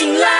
flashing light.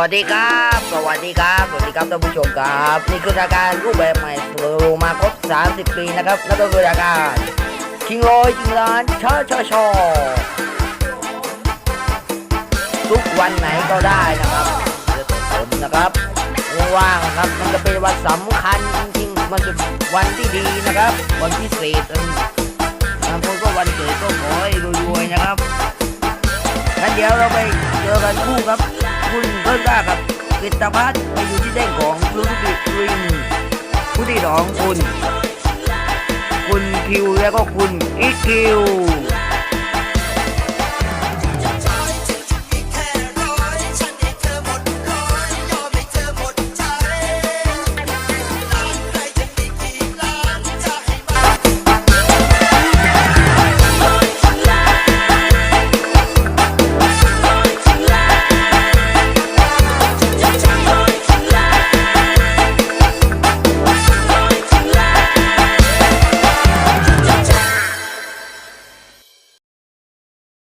วัสดีครับ สวัสดีครับ สวัสดีครับท่านผู้ชมครับ นี่คือรายการรูปแบบใหม่โลมาครบ 30 ปีนะครับนั่นก็คือรายการชิงร้อยชิงล้านชอชอชอทุกวันไหนก็ได้นะครับเดี๋ยวผมนะครับว่างนะครับ มันจะเป็นวันสำคัญจริงๆมันจะวันที่ดีนะครับ วันพิเศษบางคนก็วันเกิดก็ขอให้รวยๆนะครับงั้นเดี๋ยวเราไปเจอกันคู่ครับ คุณเพิ่นได้กับกิตพัฒน์ไปอยู่ที่ได้งของลูกบิดริงผู้ที่สองคุณ คุณคิวแล้วก็คุณอีคิว